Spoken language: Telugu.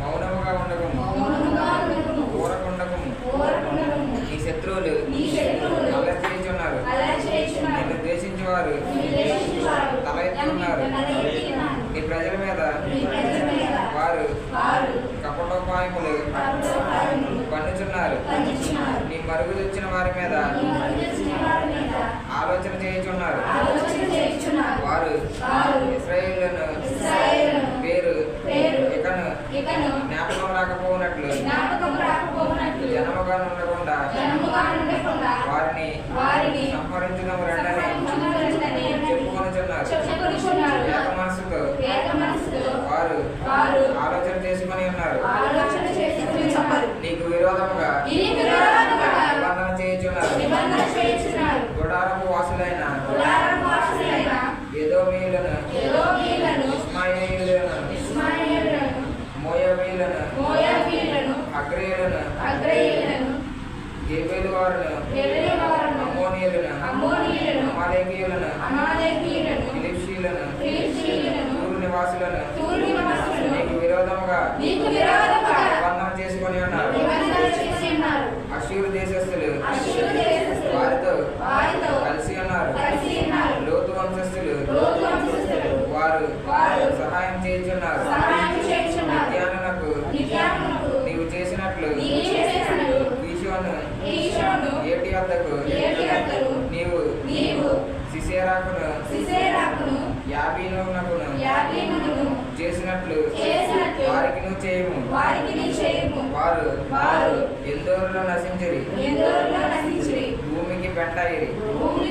మౌనముగా ఉండకము. ఊరకుండకము నీ శత్రువులు అల్లరి చేయుచున్నారు. నిన్ను ద్వేషించేవారు తల ఎత్తినారు. నీ ప్రజల మీద వారు కపటోపాయములు పన్నుచున్నారు. నీ మరుగు తెచ్చిన వారి మీద నీ మరుగొచ్చిన వారి మీద ఆలోచన చేయుచున్నారు ఆలోచన చేయుచున్నారు. వారు వారు ఇస్రాయేలును ఇశ్రాయేలును పేరు పేరు ఇకను ఇకను జ్ఞాపకం రాకపోనట్లు జనముగా ఉండకుండా వారిని వారిని సంహరించడం రెండని చెప్పుకొనుచున్నారు. ఏక మనసుతో వారు ఆలోచన చేసుకొని ఉన్నారు. నీకు విరోధముగా నిబంధన చేయుచున్నారు. గుడారపు వాసులైన గుడారపు వాసులైన అమ్మోనీయులను అమ్మోనీయులను, అమాలేకీయులను ఫిలిప్షీయులను తూరు నివాసులను తూరు నివాసులను నీకు విరోధముగా నీకు విరోధముగా నిబంధన చేసుకొని ఉన్నారు నిబంధన చేసి ఉన్నారు. అషూరు దేశస్థులు అశ్షూరు దేశస్థులు వారితో వారితో కలిసి ఉన్నారు కలిసి ఉన్నారు. లోతు వంశస్థులు లోతు వంశస్థులు వారు వారు సహాయం చేయుచున్నారు సహాయం చేయుచున్నారు. నిత్యానునకు నిత్యామునకు నీవు చేసినట్లు నీవు చేసినట్లు ఈశోను ఈశోను ఏటి వద్దకు ఏటి వద్దకు నీవు నీవు సిసేరాకును సిసేరాకును యాబీనునకును యాబీనును చేసినట్లు చేసినట్లు వారికి నువ్వు చేయము. వారికి నీ చేయము. వారు వారు ఎందోరులో నశించరి. ఎందరిలో నశించిరి. భూమికి పెట్టాయిరి వెంటాయిరి